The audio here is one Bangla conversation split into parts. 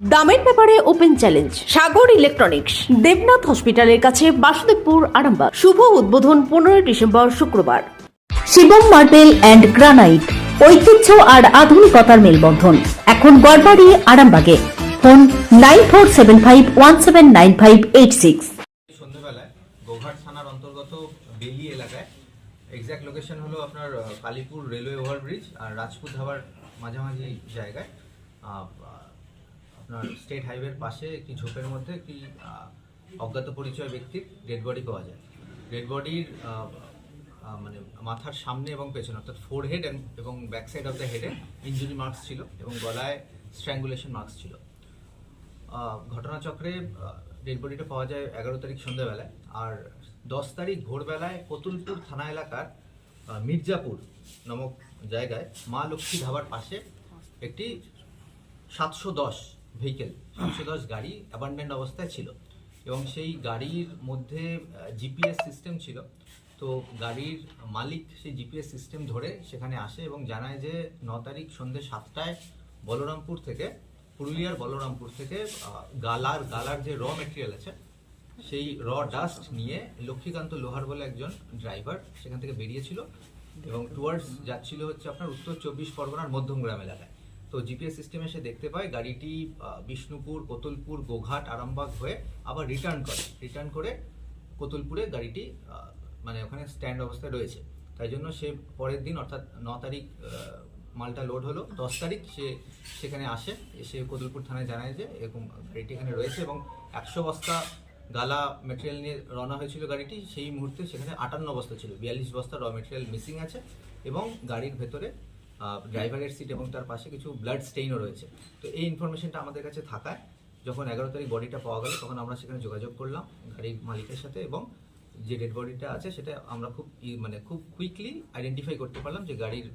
দামের ব্যাপারে open challenge, Sagar electronics, Debnath হসপিটালের কাছে বাসুদেবপুর আরামবাগ। শুভ উদ্বোধন পনেরোই ডিসেম্বর শুক্রবার। শিবম মার্বেল অ্যান্ড গ্রানাইট, ঐতিহ্য আর আধুনিকতার মেলবন্ধন। এখন গড়বাড়ি, আরামবাগে। Phone nine four seven five one seven nine five eight six. Goghat থানার অন্তর্গত বেলি এলাকায় লোকেশন হলো আপনার কালীপুর রেলওয়ে ওভারব্রিজ আর ধাবার মাঝামাঝি জায়গায়। আপনার স্টেট হাইওয়ের পাশে একটি ঝোপের মধ্যে একটি অজ্ঞাত পরিচয় ব্যক্তির ডেড বডি পাওয়া যায়। ডেড বডির মানে মাথার সামনে এবং পেছনে, অর্থাৎ ফোর হেড এবং ব্যাক সাইড অফ দ্য হেডে ইঞ্জুরি মার্কস ছিল এবং গলায় স্ট্র্যাঙ্গুলেশন মার্কস ছিল। ঘটনাচক্রে ডেড বডিটা পাওয়া যায় এগারো তারিখ সন্ধ্যাবেলায়। আর দশ তারিখ ভোরবেলায় কতুলপুর থানা এলাকার মির্জাপুর নামক জায়গায় মা লক্ষ্মী ধাবার পাশে একটি সাতশো দশ ভেহিকেল সাতশো দশ গাড়ি অ্যাবান্ডেন্ট অবস্থায় ছিল। এবং সেই গাড়ির মধ্যে জিপিএস সিস্টেম ছিল। তো গাড়ির মালিক সেই জিপিএস সিস্টেম ধরে সেখানে আসে এবং জানায় যে, ন তারিখ সন্ধ্যে সাতটায় বলরামপুর থেকে, পুরুলিয়ার বলরামপুর থেকে গালার গালার যে র মেটেরিয়াল আছে, সেই র ডাস্ট নিয়ে লক্ষ্মীকান্ত লোহার বলে একজন ড্রাইভার সেখান থেকে বেরিয়েছিল। এবং টুয়ার্ডস যাচ্ছিল হচ্ছে আপনার উত্তর চব্বিশ পরগনার মধ্যমগ্রাম এলাকায়। তো জিপিএস সিস্টেমে সে দেখতে পায় গাড়িটি বিষ্ণুপুর কোতুলপুর গোঘাট আরামবাগ হয়ে আবার রিটার্ন করে। রিটার্ন করে কোতুলপুরে গাড়িটি মানে ওখানে স্ট্যান্ড অবস্থায় রয়েছে। তাই জন্য সে পরের দিন অর্থাৎ ন তারিখ মালটা লোড হলো। দশ তারিখ সে সেখানে আসে এসে কোতুলপুর থানায় জানায় যে এরকম গাড়িটি এখানে রয়েছে এবং একশো বস্তা গালা মেটেরিয়াল নিয়ে রওনা হয়েছিল গাড়িটি। সেই মুহূর্তে সেখানে আটান্ন বস্তা ছিল বিয়াল্লিশ বস্তা র মেটেরিয়াল মিসিং আছে এবং গাড়ির ভেতরে ড্রাইভারের সিট এবং তার পাশে কিছু ব্লাড স্টেইনও রয়েছে। তো এই ইনফরমেশনটা আমাদের কাছে থাকায়, যখন এগারো তারিখ বডিটা পাওয়া গেল, তখন আমরা সেখানে যোগাযোগ করলাম গাড়ির মালিকের সাথে এবং যে ডেড বডিটা আছে সেটা আমরা খুব মানে খুব কুইকলি আইডেন্টিফাই করতে পারলাম যে গাড়ির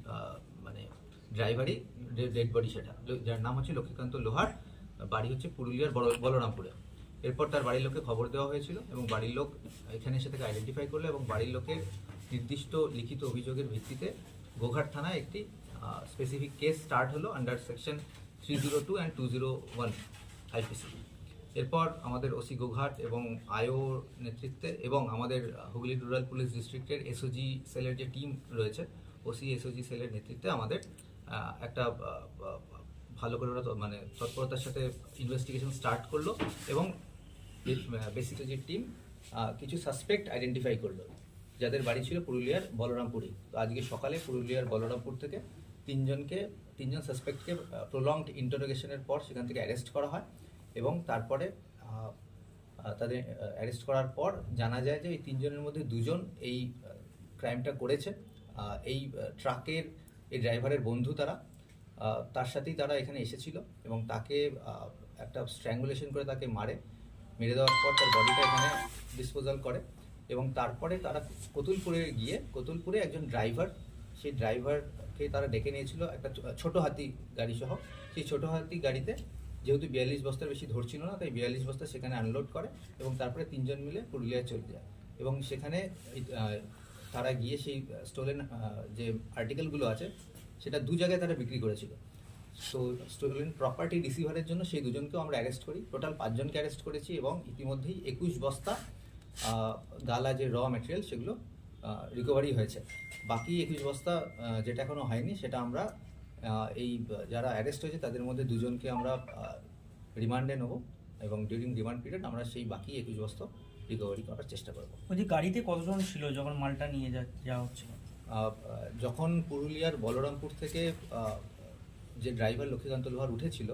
মানে ড্রাইভারই ডেড বডি সেটা। যার নাম হচ্ছে লক্ষ্মীকান্ত লোহার, বাড়ি হচ্ছে পুরুলিয়ার বলরামপুরে। এরপর তার বাড়ির লোককে খবর দেওয়া হয়েছিল এবং বাড়ির লোক এখানে এসে তাকে আইডেন্টিফাই করল এবং বাড়ির লোকের নির্দিষ্ট লিখিত অভিযোগের ভিত্তিতে গোঘাট থানায় একটি স্পেসিফিক কেস স্টার্ট হলো under section three zero two and two zero one IPC এরপর আমাদের ওসি গোঘাট এবং আয়ো নেতৃত্বে এবং আমাদের হুগলি রুরাল পুলিশ ডিস্ট্রিক্টের এসওজি সেলের যে টিম রয়েছে ওসি এসওজি সেলের নেতৃত্বে আমাদের একটা ভালো করে ওরা মানে তৎপরতার সাথে ইনভেস্টিগেশন স্টার্ট করল এবং বেসিক যে টিম কিছু সাসপেক্ট আইডেন্টিফাই করল। যাদের বাড়ি ছিল পুরুলিয়ার বলরামপুরে। তো আজকে সকালে পুরুলিয়ার বলরামপুর থেকে তিনজনকে, তিনজন সাসপেক্টকে প্রলংড ইন্টারোগেশনের পর সেখান থেকে অ্যারেস্ট করা হয় এবং তারপরে তাদের অ্যারেস্ট করার পর জানা যায় যে এই তিনজনের মধ্যে দুজন এই ক্রাইমটা করেছে। এই ট্রাকের এই ড্রাইভারের বন্ধু তারা। তার সাথেই তারা এখানে এসেছিল এবং তাকে একটা স্ট্র্যাঙ্গুলেশন করে তাকে মারে। মেরে দেওয়ার পর তার বডিটা এখানে ডিসপোজাল করে এবং তারপরে তারা কতুলপুরে গিয়ে, কতুলপুরে একজন ড্রাইভার সেই ড্রাইভারকে তারা ডেকে নিয়েছিল একটা ছোট হাতি গাড়ি সহ। সেই ছোট হাতি গাড়িতে যেহেতু বিয়াল্লিশ বস্তার বেশি ধরছিল না, তাই বিয়াল্লিশ বস্তা সেখানে আনলোড করে এবং তারপরে তিনজন মিলে পুরুলিয়ায় চলে যায়। এবং সেখানে তারা গিয়ে সেই স্টোলেন যে আর্টিকেলগুলো আছে, সেটা দু জায়গায় তারা বিক্রি করেছিল। সো স্টোলেন প্রপার্টি রিসিভারের জন্য সেই দুজনকেও আমরা অ্যারেস্ট করি। টোটাল পাঁচজনকে অ্যারেস্ট করেছি এবং ইতিমধ্যেই একুশ বস্তা গালা যে র ম্যাটেরিয়াল সেগুলো রিকভারি হয়েছে। বাকি একুশ বস্তা যেটা এখনও হয়নি সেটা আমরা এই যারা অ্যারেস্ট হয়েছে তাদের মধ্যে দুজনকে আমরা রিমান্ডে নেব এবং ডিউরিং রিমান্ড পিরিয়ড আমরা সেই বাকি একুশ বস্তা রিকভারি করার চেষ্টা করব। বলছি গাড়িতে কতজন ছিল যখন মালটা নিয়ে যা যাওয়া হচ্ছিল? যখন পুরুলিয়ার বলরামপুর থেকে যে ড্রাইভার লক্ষ্মীকান্ত লোহার উঠেছিল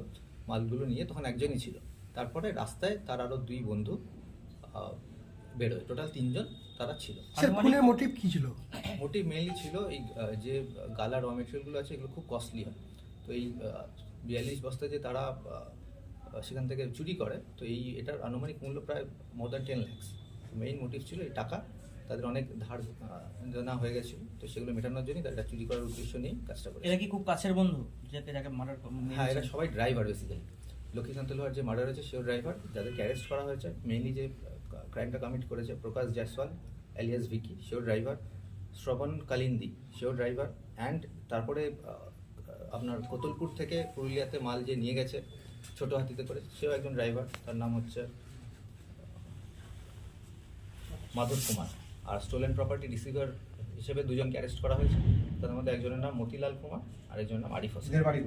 মালগুলো নিয়ে তখন একজনই ছিল। তারপরে রাস্তায় তার আরও দুই বন্ধু বেরোয়। টোটাল তিনজন। তারা ছিল। স্যার খুনের মোটিভ কি ছিল? মোটিভ মেইনলি ছিল এই যে গালা র মেটেরিয়ালগুলো আছে এগুলো খুব কস্টলি হয়। তো এই বিয়াল্লিশ বস্তা যে তারা সেখান থেকে চুরি করে তো এই এটার আনুমানিক মূল্য প্রায় more than ten lakhs main motive ছিল এই টাকা তাদের অনেক ধার দেনা হয়ে গেছিল তো সেগুলো মেটানোর জন্যই তারা এটা চুরি করার উদ্দেশ্য নিয়ে কাজটা করে এরা কি খুব কাছের বন্ধু যাকে যাকে মার্ডার হ্যাঁ এরা সবাই ড্রাইভার বেসিক্যালি লক্ষ্মীকান্ত লোহার যে মার্ডার হয়েছে সেও ড্রাইভার যাদেরকে অ্যারেস্ট করা হয়েছে মেইনলি যে ক্রাইমটা কমিট করেছে Prakash Jaiswal alias Vicky sure driver Shrabon Kalindi sure driver and তারপরে আপনার কোতলপুর থেকে পুরুলিয়াতে মাল যে নিয়ে গেছে ছোট হাতিতে করে সেও একজন ড্রাইভার তার নাম হচ্ছে মাধব কুমার। আর স্টোলেন প্রপার্টি রিসিভার হিসেবে দুজনকে অ্যারেস্ট করা হয়েছে তাদের মধ্যে একজনের নাম মতিলাল কুমার আর একজনের নাম আরিফ হোসেন। বাড়ি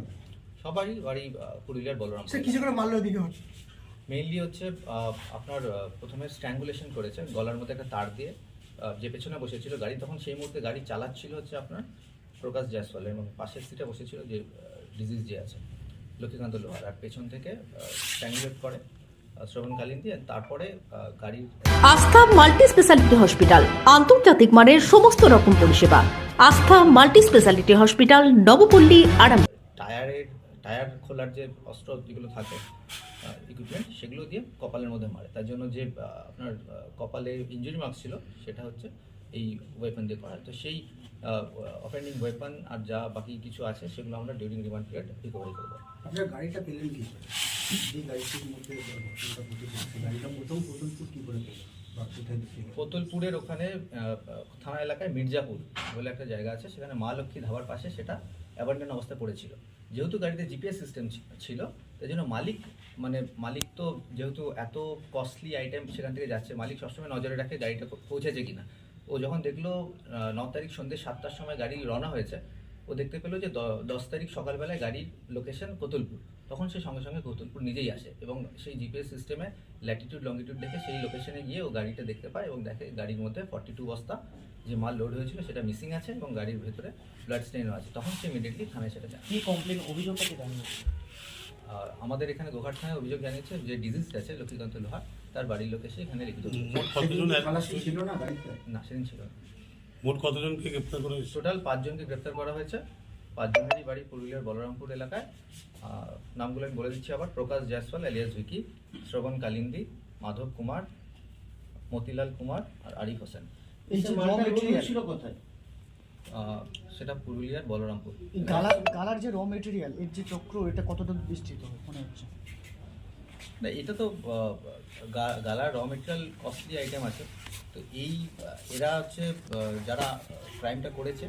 সবারই বাড়ি পুরুলিয়ার বলরাম কিছু করে মারলো দিকে হচ্ছে। মেইনলি হচ্ছে আপনার প্রথমে স্ট্র্যাঙ্গুলেশন করেছেন গলার মধ্যে একটা তার দিয়ে যে পেছনে বসেছিল গাড়ি তখন সেই মুহূর্তে গাড়ি চালাচ্ছিল হচ্ছে আপনার প্রকাশ জয়সওয়াল এবং পাশের সিটে বসেছিল যে ডিজিজ যে আছে লক্ষ্মীকান্ত লোহার। আর পেছন থেকে স্ট্র্যাঙ্গুলেট করে তারপরে গাড়ির আস্থা মাল্টি স্পেশালিটি হসপিটাল আন্তর্জাতিক মানের সমস্ত রকম পরিষেবা। আস্থা মাল্টি স্পেশালিটি হসপিটাল নবপল্লী আরাম টায়ারের টায়ার খোলার যে অস্ত্র যেগুলো থাকে ইকুইপমেন্ট সেগুলো দিয়ে কপালের মধ্যে মারে। তার জন্য যে আপনার কপালে ইঞ্জুরি মার্কস ছিল সেটা হচ্ছে এই ওয়েপন দিয়ে করা। তো সেই অফেন্ডিং ওয়েপন আর যা বাকি কিছু আছে সেগুলো আমরা ডিউরিং রিমান্ড পিরিয়ড রিকভারি করব। আপনার গাড়িটা পেলেন কি? গাড়িটির মধ্যে প্রথম কি করে পেলেন? কোতলপুরের ওখানে থানা এলাকায় মির্জাপুর বলে একটা জায়গা আছে সেখানে মা লক্ষ্মী ধাবার পাশে সেটা অ্যাবান্ডেন অবস্থায় পড়েছিল। যেহেতু গাড়িতে জিপিএস সিস্টেম ছিল তাই জন্য মালিক মানে মালিক তো যেহেতু এত কস্টলি আইটেম সেখান থেকে যাচ্ছে, মালিক সবসময় নজরে রাখে গাড়িটা পৌঁছেছে কিনা। ও যখন দেখল ন তারিখ সন্ধ্যে সাতটার সময় গাড়ি রওনা হয়েছে, ও দেখতে পেল যে দশ তারিখ সকালবেলায় গাড়ির লোকেশন কোতলপুর। তখন সে সঙ্গে সঙ্গে কোতুলপুর নিজেই আসে এবং সেই জিপিএস সিস্টেমে ল্যাটিটিউড লঙ্গিটিউড দেখে সেই লোকেশনে গিয়ে ও গাড়িটা দেখতে পায় এবং দেখে গাড়ির মধ্যে ফর্টি টু বস্তা যে মাল লোড হয়েছিল সেটা মিসিং আছে এবং গাড়ির ভেতরে ব্লাড স্টেনও আছে। তখন সে ইমিডিয়েটলি থানায় সেটা যায় কি কমপ্লেন অভিযোগটা আর আমাদের এখানে গোঘাট থানায় অভিযোগ জানিয়েছে যে ডিজিজ আছে লক্ষ্মীকান্ত লোহার তার বাড়ির লোক এসে এখানে লিখিত মোট কতজন ছিল না না সেদিন ছিল না। মোট কতজনকে গ্রেপ্তার করা হয়েছে? টোটাল পাঁচজনকে গ্রেপ্তার করা হয়েছে। পাঁচজনেরই বাড়ি পুরুলিয়ার বলরামপুর এলাকায়। নামগুলো আমি বলে দিচ্ছি আবার। প্রকাশ জয়সওয়াল এলিয়াস ভিকি শ্রবণ কালিন্দি মাধব কুমার মতিলাল কুমার আর আরিফ হোসেন। এই যে ছিল কোথায়? সেটা পুরুলিয়ার বলরামপুর। গালার গালার যে র মেটেরিয়াল এর যে চক্র এটা কতটা বিস্তৃত মনে হচ্ছে? না এটা তো গালার র মেটেরিয়াল কস্টলি আইটেম আছে। তো এই এরা হচ্ছে যারা ক্রাইমটা করেছে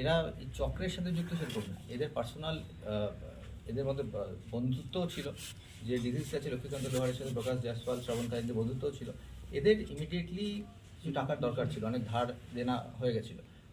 এরা এই চক্রের সাথে যুক্ত সেরকম না। এদের পার্সোনাল এদের মধ্যে বন্ধুত্বও ছিল। যে ডিজিজ আছে লক্ষ্মীকান্ত লোহারের সাথে প্রকাশ জয়সওয়াল শ্রবণ কাহিনীতে বন্ধুত্বও ছিল। এদের ইমিডিয়েটলি কিছু টাকার দরকার ছিল অনেক ধার দেনা হয়ে গেছিল।